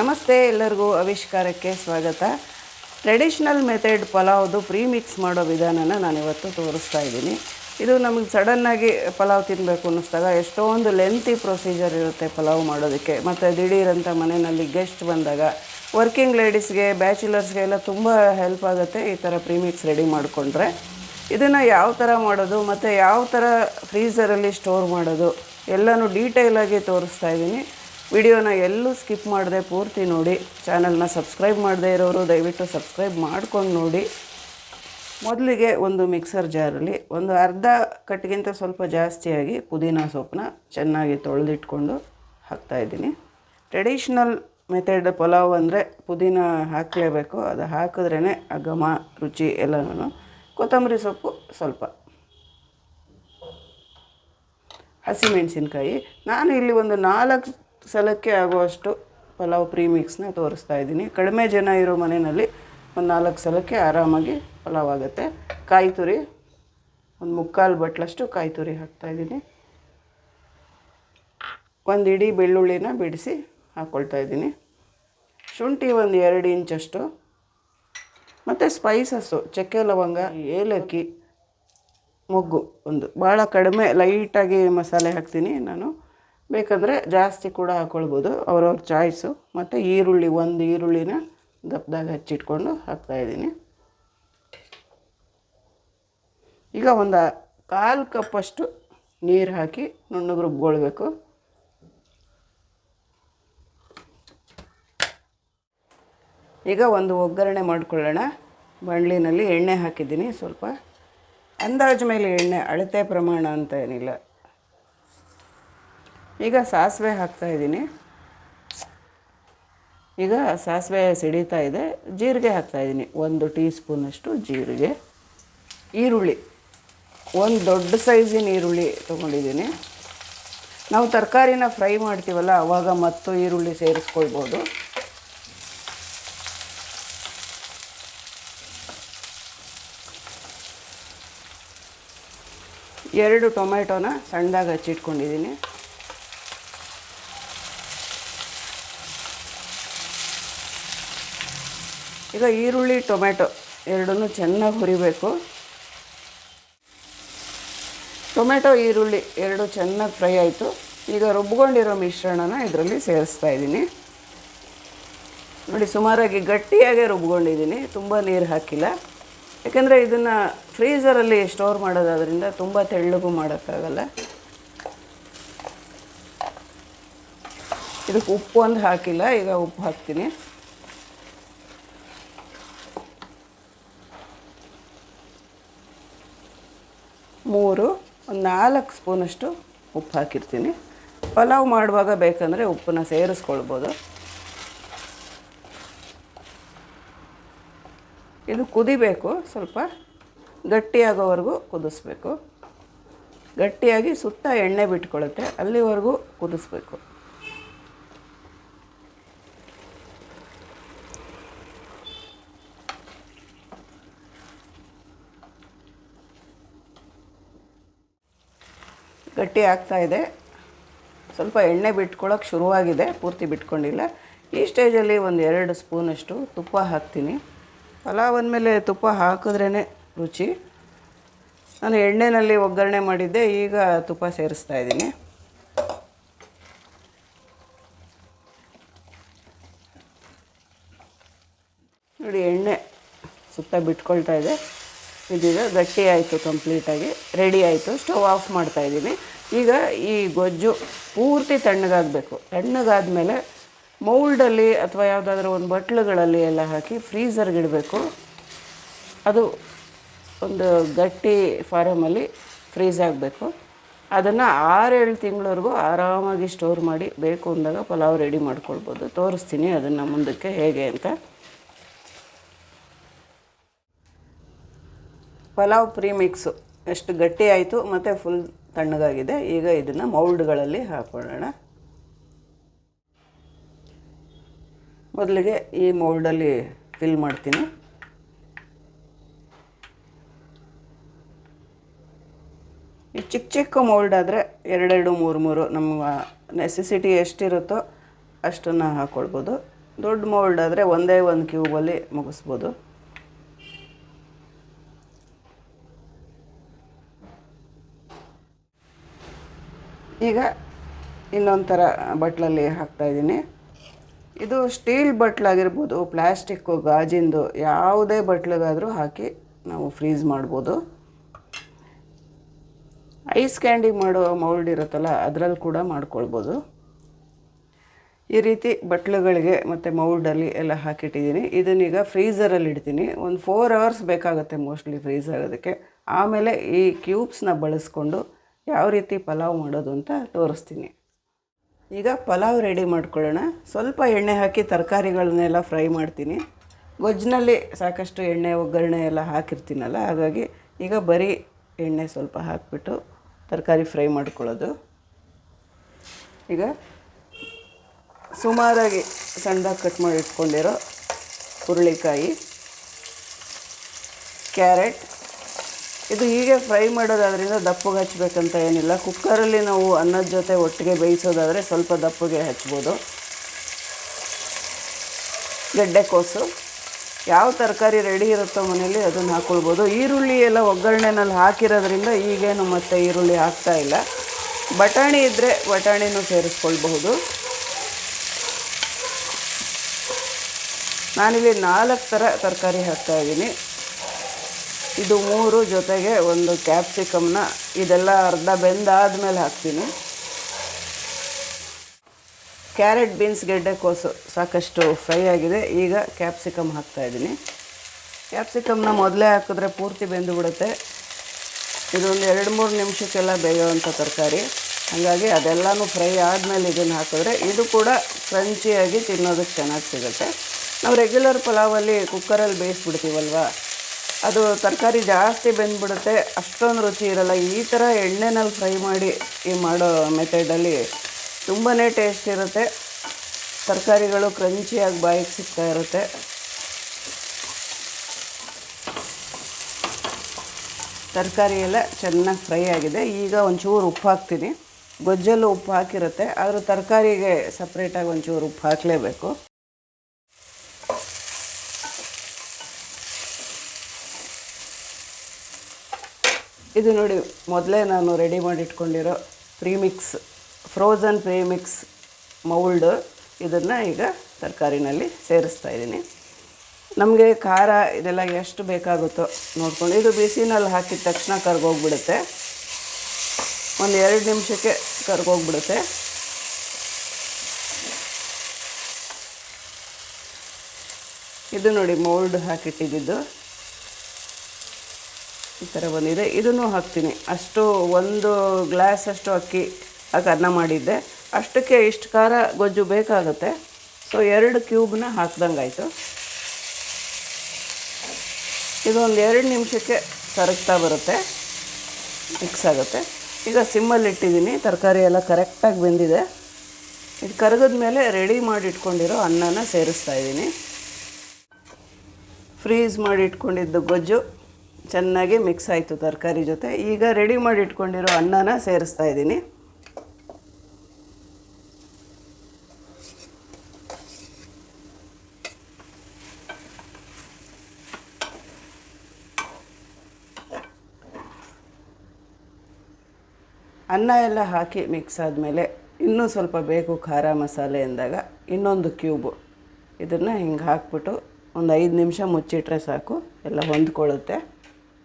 ನಮಸ್ತೆ ಎಲ್ಲರಿಗೂ ಆವಿಷ್ಕಾರಕ್ಕೆ ಸ್ವಾಗತ. ಟ್ರೆಡಿಷ್ನಲ್ ಮೆಥಡ್ ಪಲಾವ್ದು ಪ್ರೀ ಮಿಕ್ಸ್ ಮಾಡೋ ವಿಧಾನನ ನಾನು ಇವತ್ತು ತೋರಿಸ್ತಾ ಇದ್ದೀನಿ. ಇದು ನಮಗೆ ಸಡನ್ನಾಗಿ ಪಲಾವ್ ತಿನ್ನಬೇಕು ಅನ್ನಿಸ್ದಾಗ ಎಷ್ಟೊಂದು ಲೆಂತಿ ಪ್ರೊಸೀಜರ್ ಇರುತ್ತೆ ಪಲಾವ್ ಮಾಡೋದಕ್ಕೆ. ಮತ್ತು ದಿಢೀರಂಥ ಮನೆಯಲ್ಲಿ ಗೆಸ್ಟ್ ಬಂದಾಗ ವರ್ಕಿಂಗ್ ಲೇಡೀಸ್ಗೆ ಬ್ಯಾಚುಲರ್ಸ್ಗೆ ಎಲ್ಲ ತುಂಬ ಹೆಲ್ಪ್ ಆಗುತ್ತೆ ಈ ಥರ ಪ್ರೀ ಮಿಕ್ಸ್ ರೆಡಿ ಮಾಡಿಕೊಂಡ್ರೆ. ಇದನ್ನು ಯಾವ ಥರ ಮಾಡೋದು, ಮತ್ತು ಯಾವ ಥರ ಫ್ರೀಝರಲ್ಲಿ ಸ್ಟೋರ್ ಮಾಡೋದು, ಎಲ್ಲನೂ ಡೀಟೇಲಾಗಿ ತೋರಿಸ್ತಾ ಇದ್ದೀನಿ. ವಿಡಿಯೋನ ಎಲ್ಲೂ ಸ್ಕಿಪ್ ಮಾಡದೆ ಪೂರ್ತಿ ನೋಡಿ. ಚಾನಲ್ನ ಸಬ್ಸ್ಕ್ರೈಬ್ ಮಾಡದೇ ಇರೋರು ದಯವಿಟ್ಟು ಸಬ್ಸ್ಕ್ರೈಬ್ ಮಾಡ್ಕೊಂಡು ನೋಡಿ. ಮೊದಲಿಗೆ ಒಂದು ಮಿಕ್ಸರ್ ಜಾರಲ್ಲಿ ಒಂದು ಅರ್ಧ ಕಟ್ಟಿಗಿಂತ ಸ್ವಲ್ಪ ಜಾಸ್ತಿಯಾಗಿ ಪುದೀನ ಸೊಪ್ಪನ್ನ ಚೆನ್ನಾಗಿ ತೊಳೆದಿಟ್ಕೊಂಡು ಹಾಕ್ತಾಯಿದ್ದೀನಿ ಟ್ರೆಡಿಷ್ನಲ್ ಮೆಥಡ್ ಪಲಾವ್ ಅಂದರೆ ಪುದೀನ ಹಾಕಲೇಬೇಕು. ಅದು ಹಾಕಿದ್ರೇ ಆ ರುಚಿ ಎಲ್ಲನೂ. ಕೊತ್ತಂಬರಿ ಸೊಪ್ಪು ಸ್ವಲ್ಪ. ಹಸಿಮೆಣಸಿನ್ಕಾಯಿ. ನಾನು ಇಲ್ಲಿ ಒಂದು ನಾಲ್ಕು ಸಲಕ್ಕೆ ಆಗುವಷ್ಟು ಪಲಾವ್ ಪ್ರೀ ಮಿಕ್ಸ್ನ ತೋರಿಸ್ತಾ ಇದ್ದೀನಿ. ಕಡಿಮೆ ಜನ ಇರೋ ಮನೆಯಲ್ಲಿ ಒಂದು ನಾಲ್ಕು ಸಲಕ್ಕೆ ಆರಾಮಾಗಿ ಪಲಾವ್ ಆಗುತ್ತೆ. ಕಾಯಿ ತುರಿ, ಒಂದು ಮುಕ್ಕಾಲು ಬಟ್ಲಷ್ಟು ಕಾಯಿ ತುರಿ ಹಾಕ್ತಾಯಿದ್ದೀನಿ ಒಂದು ಇಡೀ ಬೆಳ್ಳುಳ್ಳಿನ ಬಿಡಿಸಿ ಹಾಕ್ಕೊಳ್ತಾ ಇದ್ದೀನಿ. ಶುಂಠಿ ಒಂದು ಎರಡು ಇಂಚಷ್ಟು. ಮತ್ತು ಸ್ಪೈಸಸ್ಸು, ಚಕ್ಕೆ ಲವಂಗ, ಏಲಕ್ಕಿ, ಮೊಗ್ಗು ಒಂದು. ಭಾಳ ಕಡಿಮೆ ಲೈಟಾಗಿ ಮಸಾಲೆ ಹಾಕ್ತೀನಿ ನಾನು. ಬೇಕಂದರೆ ಜಾಸ್ತಿ ಕೂಡ ಹಾಕ್ಕೊಳ್ಬೋದು ಅವ್ರವ್ರ ಚಾಯ್ಸು ಮತ್ತು ಈರುಳ್ಳಿ, ಒಂದು ಈರುಳ್ಳಿನ ದಪ್ಪದಾಗ ಹಚ್ಚಿಟ್ಕೊಂಡು ಹಾಕ್ತಾಯಿದ್ದೀನಿ ಈಗ ಒಂದು ಕಾಲು ಕಪ್ಪಷ್ಟು ನೀರು ಹಾಕಿ ನುಣ್ಣಗೆ ರುಬ್ಕೊಳ್ಬೇಕು. ಈಗ ಒಂದು ಒಗ್ಗರಣೆ ಮಾಡ್ಕೊಳ್ಳೋಣ. ಬಾಣಲಿನಲ್ಲಿ ಎಣ್ಣೆ ಹಾಕಿದ್ದೀನಿ ಸ್ವಲ್ಪ. ಅಂದಾಜು ಮೇಲೆ ಎಣ್ಣೆ ಅಳತೆ ಪ್ರಮಾಣ ಅಂತ ಏನಿಲ್ಲ. ಈಗ ಸಾಸಿವೆ ಹಾಕ್ತಾಯಿದ್ದೀನಿ ಈಗ ಸಾಸಿವೆ ಸಿಡಿತಾ ಇದೆ. ಜೀರಿಗೆ ಹಾಕ್ತಾಯಿದ್ದೀನಿ ಒಂದು ಟೀ ಸ್ಪೂನಷ್ಟು ಜೀರಿಗೆ. ಈರುಳ್ಳಿ. ಒಂದು ದೊಡ್ಡ ಸೈಜಿನ ಈರುಳ್ಳಿ ತೊಗೊಂಡಿದ್ದೀನಿ. ನಾವು ತರಕಾರಿನ ಫ್ರೈ ಮಾಡ್ತೀವಲ್ಲ ಆವಾಗ ಮತ್ತು ಈರುಳ್ಳಿ ಸೇರಿಸ್ಕೊಳ್ಬೋದು. ಎರಡು ಟೊಮೆಟೊನ ಸಣ್ಣದಾಗಿ ಹಚ್ಚಿಟ್ಕೊಂಡಿದ್ದೀನಿ. ಈಗ ಈರುಳ್ಳಿ ಟೊಮೆಟೊ ಎರಡನ್ನೂ ಚೆನ್ನಾಗಿ ಹುರಿಬೇಕು. ಟೊಮೆಟೊ ಈರುಳ್ಳಿ ಎರಡು ಚೆನ್ನಾಗಿ ಫ್ರೈ ಆಯಿತು. ಈಗ ರುಬ್ಕೊಂಡಿರೋ ಮಿಶ್ರಣನ ಇದರಲ್ಲಿ ಸೇರಿಸ್ತಾ ಇದ್ದೀನಿ. ನೋಡಿ, ಸುಮಾರಾಗಿ ಗಟ್ಟಿಯಾಗೆ ರುಬ್ಕೊಂಡಿದ್ದೀನಿ, ತುಂಬ ನೀರು ಹಾಕಿಲ್ಲ. ಯಾಕೆಂದರೆ ಇದನ್ನು ಫ್ರೀಸರಲ್ಲಿ ಸ್ಟೋರ್ ಮಾಡೋದಾದ್ರಿಂದ ತುಂಬ ತೆಳ್ಳಗೂ ಮಾಡೋಕ್ಕಾಗಲ್ಲ. ಇದಕ್ಕೆ ಉಪ್ಪು ಒಂದು ಹಾಕಿಲ್ಲ, ಈಗ ಉಪ್ಪು ಹಾಕ್ತೀನಿ. ಮೂರು, ಒಂದು ನಾಲ್ಕು ಸ್ಪೂನಷ್ಟು ಉಪ್ಪು ಹಾಕಿರ್ತೀನಿ. ಪಲಾವ್ ಮಾಡುವಾಗ ಬೇಕಂದರೆ ಉಪ್ಪನ್ನ ಸೇರಿಸ್ಕೊಳ್ಬೋದು. ಇದು ಕುದಿಬೇಕು, ಸ್ವಲ್ಪ ಗಟ್ಟಿಯಾಗೋವರೆಗೂ ಕುದಿಸ್ಬೇಕು. ಗಟ್ಟಿಯಾಗಿ ಸುತ್ತ ಎಣ್ಣೆ ಬಿಟ್ಕೊಳ್ಳುತ್ತೆ ಅಲ್ಲಿವರೆಗೂ ಕುದಿಸ್ಬೇಕು. ಗಟ್ಟಿ ಆಗ್ತಾ ಇದೆ. ಸ್ವಲ್ಪ ಎಣ್ಣೆ ಬಿಟ್ಕೊಳ್ಳೋಕೆ ಶುರುವಾಗಿದೆ, ಪೂರ್ತಿ ಬಿಟ್ಕೊಂಡಿಲ್ಲ. ಈ ಸ್ಟೇಜಲ್ಲಿ ಒಂದು ಎರಡು ಸ್ಪೂನಷ್ಟು ತುಪ್ಪ ಹಾಕ್ತೀನಿ. ಪಲಾವ್ ಅಂದಮೇಲೆ ತುಪ್ಪ ಹಾಕಿದ್ರೇ ರುಚಿ. ನಾನು ಎಣ್ಣೆಯಲ್ಲಿ ಒಗ್ಗರಣೆ ಮಾಡಿದ್ದೆ, ಈಗ ತುಪ್ಪ ಸೇರಿಸ್ತಾ ಇದ್ದೀನಿ. ನೋಡಿ, ಎಣ್ಣೆ ಸುತ್ತ ಬಿಟ್ಕೊಳ್ತಾ ಇದೆ. ಇದೀಗ ಗಟ್ಟಿ ಆಯಿತು ಕಂಪ್ಲೀಟಾಗಿ ರೆಡಿ ಆಯಿತು. ಸ್ಟವ್ ಆಫ್ ಮಾಡ್ತಾ ಇದ್ದೀನಿ. ಈಗ ಈ ಗೊಜ್ಜು ಪೂರ್ತಿ ತಣ್ಣಗಾಗಬೇಕು. ತಣ್ಣಗಾದ್ಮೇಲೆ ಮೌಲ್ಡಲ್ಲಿ ಅಥವಾ ಯಾವುದಾದ್ರೂ ಒಂದು ಬಟ್ಲುಗಳಲ್ಲಿ ಎಲ್ಲ ಹಾಕಿ ಫ್ರೀಝರ್ಗೆ ಇಡಬೇಕು. ಅದು ಒಂದು ಗಟ್ಟಿ ಫಾರಮಲ್ಲಿ ಫ್ರೀಸ್ ಆಗಬೇಕು. ಅದನ್ನು ಆರೇಳು ತಿಂಗಳವರೆಗೂ ಆರಾಮಾಗಿ ಸ್ಟೋರ್ ಮಾಡಿ ಬೇಕು ಅಂದಾಗ ಪಲಾವ್ ರೆಡಿ ಮಾಡ್ಕೊಳ್ಬೋದು. ತೋರಿಸ್ತೀನಿ ಅದನ್ನು ಮುಂದಕ್ಕೆ ಹೇಗೆ ಅಂತ. ಪಲಾವ್ ಪ್ರೀಮಿಕ್ಸು. ಎಷ್ಟು ಗಟ್ಟಿ ಆಯಿತು, ಮತ್ತು ಫುಲ್ ತಣ್ಣಗಾಗಿದೆ. ಈಗ ಇದನ್ನು ಮೌಲ್ಡ್ಗಳಲ್ಲಿ ಹಾಕೊಳ್ಳೋಣ. ಮೊದಲಿಗೆ ಈ ಮೌಲ್ಡಲ್ಲಿ ಫಿಲ್ ಮಾಡ್ತೀನಿ. ಈ ಚಿಕ್ಕ ಚಿಕ್ಕ ಮೌಲ್ಡ್ ಆದರೆ ಎರಡೆರಡು, ಮೂರು ಮೂರು ನಮ್ಮ ನೆಸೆಸಿಟಿ ಎಷ್ಟಿರುತ್ತೋ ಅಷ್ಟನ್ನು ಹಾಕ್ಕೊಳ್ಬೋದು ದೊಡ್ಡ ಮೌಲ್ಡ್ ಆದರೆ ಒಂದೇ ಒಂದು ಕ್ಯೂಬಲ್ಲಿ ಮುಗಿಸ್ಬೋದು. ಈಗ ಇನ್ನೊಂದು ಥರ ಬಟ್ಲಲ್ಲಿ ಹಾಕ್ತಾಯಿದ್ದೀನಿ ಇದು ಸ್ಟೀಲ್ ಬಟ್ಲಾಗಿರ್ಬೋದು ಪ್ಲ್ಯಾಸ್ಟಿಕ್ಕು ಗಾಜಿಂದು ಯಾವುದೇ ಬಟ್ಲಿಗಾದರೂ ಹಾಕಿ ನಾವು ಫ್ರೀಜ್ ಮಾಡ್ಬೋದು. ಐಸ್ ಕ್ಯಾಂಡಿ ಮಾಡೋ ಮೌಲ್ಡ್ ಇರುತ್ತಲ್ಲ, ಅದರಲ್ಲಿ ಕೂಡ ಮಾಡ್ಕೊಳ್ಬೋದು. ಈ ರೀತಿ ಬಟ್ಲುಗಳಿಗೆ ಮತ್ತು ಮೌಲ್ಡಲ್ಲಿ ಎಲ್ಲ ಹಾಕಿಟ್ಟಿದ್ದೀನಿ. ಇದನ್ನೀಗ ಫ್ರೀಝರಲ್ಲಿ ಇಡ್ತೀನಿ. ಒಂದು ಫೋರ್ ಅವರ್ಸ್ ಬೇಕಾಗುತ್ತೆ ಮೋಸ್ಟ್ಲಿ ಫ್ರೀಸ್ ಆಗೋದಕ್ಕೆ. ಆಮೇಲೆ ಈ ಕ್ಯೂಬ್ಸ್ನ ಬಳಸ್ಕೊಂಡು ಯಾವ ರೀತಿ ಪಲಾವ್ ಮಾಡೋದು ಅಂತ ತೋರಿಸ್ತೀನಿ. ಈಗ ಪಲಾವ್ ರೆಡಿ ಮಾಡ್ಕೊಳ್ಳೋಣ. ಸ್ವಲ್ಪ ಎಣ್ಣೆ ಹಾಕಿ ತರಕಾರಿಗಳನ್ನೆಲ್ಲ ಫ್ರೈ ಮಾಡ್ತೀನಿ. ಗೊಜ್ಜಿನಲ್ಲಿ ಸಾಕಷ್ಟು ಎಣ್ಣೆ, ಒಗ್ಗರಣೆ ಎಲ್ಲ ಹಾಕಿರ್ತೀನಲ್ಲ, ಹಾಗಾಗಿ ಈಗ ಬರೀ ಎಣ್ಣೆ ಸ್ವಲ್ಪ ಹಾಕಿಬಿಟ್ಟು ತರಕಾರಿ ಫ್ರೈ ಮಾಡ್ಕೊಳ್ಳೋದು. ಈಗ ಸುಮಾರಾಗಿ ಸಣ್ಣದಾಗಿ ಕಟ್ ಮಾಡಿ ಇಟ್ಕೊಂಡಿರೋ ಹುರುಳಿಕಾಯಿ, ಕ್ಯಾರೆಟ್ ಇದು ಹೀಗೆ ಫ್ರೈ ಮಾಡೋದಾದ್ರಿಂದ ದಪ್ಪಗೆ ಹಚ್ಚಬೇಕಂತ ಏನಿಲ್ಲ. ಕುಕ್ಕರಲ್ಲಿ ನಾವು ಅನ್ನದ ಜೊತೆ ಒಟ್ಟಿಗೆ ಬೇಯಿಸೋದಾದರೆ ಸ್ವಲ್ಪ ದಪ್ಪಗೆ ಹಚ್ಬೋದು. ಗೆಡ್ಡೆಕೋಸು ಯಾವ ತರಕಾರಿ ರೆಡಿ ಇರುತ್ತೋ ಮನೇಲಿ ಅದನ್ನು ಹಾಕ್ಕೊಳ್ಬೋದು ಈರುಳ್ಳಿ ಎಲ್ಲ ಒಗ್ಗರಣೆನಲ್ಲಿ ಹಾಕಿರೋದ್ರಿಂದ ಈಗೇನು ಮತ್ತೆ ಈರುಳ್ಳಿ ಹಾಕ್ತಾ ಇಲ್ಲ. ಬಟಾಣಿ ಇದ್ದರೆ ಬಟಾಣಿನೂ ಸೇರಿಸ್ಕೊಳ್ಬಹುದು. ನಾನಿಲ್ಲಿ ನಾಲ್ಕು ಥರ ತರಕಾರಿ ಹಾಕ್ತಾಯಿದ್ದೀನಿ ಇದು ಮೂರು ಜೊತೆಗೆ ಒಂದು ಕ್ಯಾಪ್ಸಿಕಮ್ನ ಇದೆಲ್ಲ ಅರ್ಧ ಬೆಂದಾದ ಮೇಲೆ ಹಾಕ್ತೀನಿ ಕ್ಯಾರೆಟ್ ಬೀನ್ಸ್ ಗೆಡ್ಡೆಕೋಸು ಸಾಕಷ್ಟು ಫ್ರೈ ಆಗಿದೆ. ಈಗ ಕ್ಯಾಪ್ಸಿಕಮ್ ಹಾಕ್ತಾಯಿದ್ದೀನಿ ಕ್ಯಾಪ್ಸಿಕಮ್ನ ಮೊದಲೇ ಹಾಕಿದ್ರೆ ಪೂರ್ತಿ ಬೆಂದು ಬಿಡುತ್ತೆ. ಇದೊಂದು ಎರಡು ಮೂರು ನಿಮಿಷಕ್ಕೆಲ್ಲ ಬೇಯೋವಂಥ ತರಕಾರಿ. ಹಾಗಾಗಿ ಅದೆಲ್ಲನೂ ಫ್ರೈ ಆದಮೇಲೆ ಇದನ್ನು ಹಾಕಿದ್ರೆ ಇದು ಕೂಡ ಕ್ರಂಚಿಯಾಗಿ ತಿನ್ನೋದಕ್ಕೆ ಚೆನ್ನಾಗಿ ಸಿಗುತ್ತೆ. ನಾವು ರೆಗ್ಯುಲರ್ ಪಲಾವಲ್ಲಿ ಕುಕ್ಕರಲ್ಲಿ ಬೇಯಿಸ್ಬಿಡ್ತೀವಲ್ವ? ಅದು ತರಕಾರಿ ಜಾಸ್ತಿ ಬೆಂದ್ಬಿಡುತ್ತೆ, ಅಷ್ಟೊಂದು ರುಚಿ ಇರಲ್ಲ. ಈ ಥರ ಎಣ್ಣೆನಲ್ಲಿ ಫ್ರೈ ಮಾಡಿ ಈ ಮಾಡೋ ಮೆಥಡಲ್ಲಿ ತುಂಬಾ ಟೇಸ್ಟ್ ಇರುತ್ತೆ. ತರಕಾರಿಗಳು ಕ್ರಂಚಿಯಾಗಿ ಬಾಯಿಗೆ ಸಿಗ್ತಾ ಇರುತ್ತೆ. ತರಕಾರಿ ಎಲ್ಲ ಚೆನ್ನಾಗಿ ಫ್ರೈ ಆಗಿದೆ. ಈಗ ಒಂಚೂರು ಉಪ್ಪು ಹಾಕ್ತೀನಿ. ಗೊಜ್ಜಲ್ಲೂ ಉಪ್ಪು ಹಾಕಿರುತ್ತೆ, ಆದರೂ ತರಕಾರಿಗೆ ಸಪ್ರೇಟಾಗಿ ಒಂಚೂರು ಉಪ್ಪು ಹಾಕಲೇಬೇಕು. ಇದು ನೋಡಿ ಮೊದಲೇ ನಾನು ರೆಡಿ ಮಾಡಿಟ್ಕೊಂಡಿರೋ ಪ್ರೀಮಿಕ್ಸ್ ಫ್ರೋಝನ್ ಪ್ರೀಮಿಕ್ಸ್ ಮೌಲ್ಡ್ ಇದನ್ನು ಈಗ ತರಕಾರಿನಲ್ಲಿ ಸೇರಿಸ್ತಾ ಇದ್ದೀನಿ. ನಮಗೆ ಖಾರ ಇದೆಲ್ಲ ಎಷ್ಟು ಬೇಕಾಗುತ್ತೋ ನೋಡ್ಕೊಂಡು, ಇದು ಬಿಸಿನಲ್ಲಿ ಹಾಕಿದ ತಕ್ಷಣ ಕರ್ಗೋಗ್ಬಿಡುತ್ತೆ. ಒಂದು ಎರಡು ನಿಮಿಷಕ್ಕೆ ಕರ್ಗೋಗ್ಬಿಡುತ್ತೆ. ಇದು ನೋಡಿ ಮೌಲ್ಡ್ ಹಾಕಿಟ್ಟಿದ್ದು. ಥರ ಬಂದಿದೆ. ಇದನ್ನು ಹಾಕ್ತೀನಿ. ಅಷ್ಟು ಒಂದು ಗ್ಲಾಸ್ ಅಷ್ಟು ಅಕ್ಕಿ ಹಾಕಿ ಅನ್ನ ಮಾಡಿದ್ದೆ. ಅಷ್ಟಕ್ಕೆ ಇಷ್ಟು ಖಾರ ಗೊಜ್ಜು ಬೇಕಾಗುತ್ತೆ. ಸೊ ಎರಡು ಕ್ಯೂಬ್ನ ಹಾಕ್ದಂಗಾಯಿತು ಇದು ಇದೊಂದು ಎರಡು ನಿಮಿಷಕ್ಕೆ ಕರಗ್ತಾ ಬರುತ್ತೆ. ಮಿಕ್ಸ್ ಆಗುತ್ತೆ. ಈಗ ಸಿಮ್ಮಲ್ಲಿ ಇಟ್ಟಿದ್ದೀನಿ. ತರಕಾರಿ ಎಲ್ಲ ಕರೆಕ್ಟಾಗಿ ಬೆಂದಿದೆ. ಇದು ಕರಗದ ಮೇಲೆ ರೆಡಿ ಮಾಡಿ ಇಟ್ಕೊಂಡಿರೋ ಅನ್ನನ ಸೇರಿಸ್ತಾ ಇದ್ದೀನಿ. ಫ್ರೀಜ್ ಮಾಡಿ ಇಟ್ಕೊಂಡಿದ್ದು ಗೊಜ್ಜು. ಚೆನ್ನಾಗಿ ಮಿಕ್ಸ್ ಆಯಿತು ತರಕಾರಿ ಜೊತೆ. ಈಗ ರೆಡಿ ಮಾಡಿ ಇಟ್ಕೊಂಡಿರೋ ಅನ್ನನ ಸೇರಿಸ್ತಾ ಇದ್ದೀನಿ. ಅನ್ನ ಎಲ್ಲ ಹಾಕಿ ಮಿಕ್ಸ್ ಆದಮೇಲೆ ಇನ್ನೂ ಸ್ವಲ್ಪ ಬೇಕು ಖಾರ ಮಸಾಲೆ ಅಂದಾಗ ಇನ್ನೊಂದು ಕ್ಯೂಬು ಇದನ್ನು ಹಿಂಗೆ ಹಾಕ್ಬಿಟ್ಟು ಒಂದು ಐದು ನಿಮಿಷ ಮುಚ್ಚಿಟ್ರೆ ಸಾಕು, ಎಲ್ಲ ಹೊಂದ್ಕೊಳ್ಳುತ್ತೆ.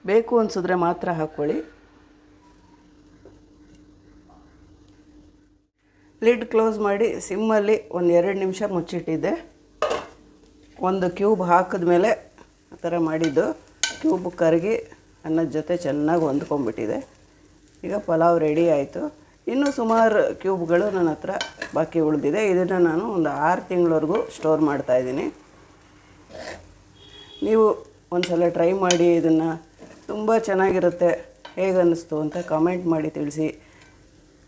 ಬೇಕು ಅನಿಸಿದ್ರೆ ಮಾತ್ರ ಹಾಕ್ಕೊಳ್ಳಿ ಲಿಡ್ ಕ್ಲೋಸ್ ಮಾಡಿ ಸಿಮ್ಮಲ್ಲಿ ಒಂದು ಎರಡು ನಿಮಿಷ ಮುಚ್ಚಿಟ್ಟಿದ್ದೆ ಒಂದು ಕ್ಯೂಬ್ ಹಾಕಿದ ಮೇಲೆ ಆ ಥರ ಮಾಡಿದ್ದು. ಕ್ಯೂಬ್ ಕರಗಿ ಅನ್ನದ ಜೊತೆ ಚೆನ್ನಾಗಿ ಹೊಂದ್ಕೊಂಡ್ಬಿಟ್ಟಿದೆ. ಈಗ ಪಲಾವ್ ರೆಡಿ ಆಯಿತು. ಇನ್ನೂ ಸುಮಾರು ಕ್ಯೂಬ್ಗಳು ನನ್ನ ಹತ್ರ ಬಾಕಿ ಉಳಿದಿದೆ. ಇದನ್ನು ನಾನು ಒಂದು ಆರು ತಿಂಗಳವರೆಗೂ ಸ್ಟೋರ್ ಮಾಡ್ತಾಯಿದ್ದೀನಿ ನೀವು ಒಂದು ಸಲ ಟ್ರೈ ಮಾಡಿ ಇದನ್ನು ತುಂಬ ಚೆನ್ನಾಗಿರುತ್ತೆ. ಹೇಗೆ ಅನ್ನಿಸ್ತು ಅಂತ ಕಮೆಂಟ್ ಮಾಡಿ ತಿಳಿಸಿ.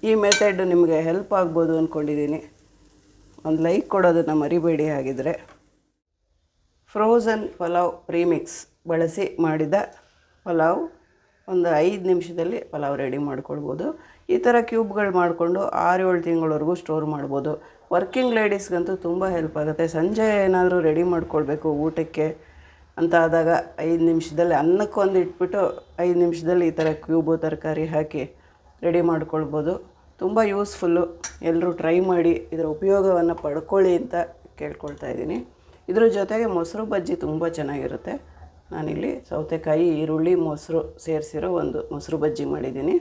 ಈ ಮೆಥಡ್ ನಿಮಗೆ ಹೆಲ್ಪ್ ಆಗ್ಬೋದು ಅಂದ್ಕೊಂಡಿದ್ದೀನಿ ಒಂದು ಲೈಕ್ ಕೊಡೋದನ್ನು ಮರಿಬೇಡಿ ಹಾಗಿದ್ರೆ. ಫ್ರೋಝನ್ ಪಲಾವ್ ಪ್ರೀಮಿಕ್ಸ್ ಬಳಸಿ ಮಾಡಿದ ಪಲಾವ್ ಒಂದು ಐದು ನಿಮಿಷದಲ್ಲಿ ಪಲಾವ್ ರೆಡಿ ಮಾಡ್ಕೊಳ್ಬೋದು. ಈ ಥರ ಕ್ಯೂಬ್ಗಳು ಮಾಡಿಕೊಂಡು ಆರು ಏಳು ತಿಂಗಳವರೆಗೂ ಸ್ಟೋರ್ ಮಾಡ್ಬೋದು. ವರ್ಕಿಂಗ್ ಲೇಡೀಸ್ಗಂತೂ ತುಂಬ ಹೆಲ್ಪ್ ಆಗುತ್ತೆ. ಸಂಜೆ ಏನಾದರೂ ರೆಡಿ ಮಾಡ್ಕೊಳ್ಬೇಕು ಊಟಕ್ಕೆ. ಅಂತ ಆದಾಗ ಐದು ನಿಮಿಷದಲ್ಲಿ ಅನ್ನಕ್ಕೊಂದು ಇಟ್ಬಿಟ್ಟು ಐದು ನಿಮಿಷದಲ್ಲಿ ಈ ಥರ ಕ್ಯೂಬು ತರಕಾರಿ ಹಾಕಿ ರೆಡಿ ಮಾಡ್ಕೊಳ್ಬೋದು. ತುಂಬ ಯೂಸ್ಫುಲ್ಲು. ಎಲ್ಲರೂ ಟ್ರೈ ಮಾಡಿ ಇದರ ಉಪಯೋಗವನ್ನು ಪಡ್ಕೊಳ್ಳಿ ಅಂತ ಕೇಳ್ಕೊಳ್ತಾ ಇದ್ದೀನಿ. ಇದ್ರ ಜೊತೆಗೆ ಮೊಸರು ಬಜ್ಜಿ ತುಂಬ ಚೆನ್ನಾಗಿರುತ್ತೆ. ನಾನಿಲ್ಲಿ ಸೌತೆಕಾಯಿ, ಈರುಳ್ಳಿ, ಮೊಸರು ಸೇರಿಸಿರೋ ಒಂದು ಮೊಸರು ಬಜ್ಜಿ ಮಾಡಿದ್ದೀನಿ.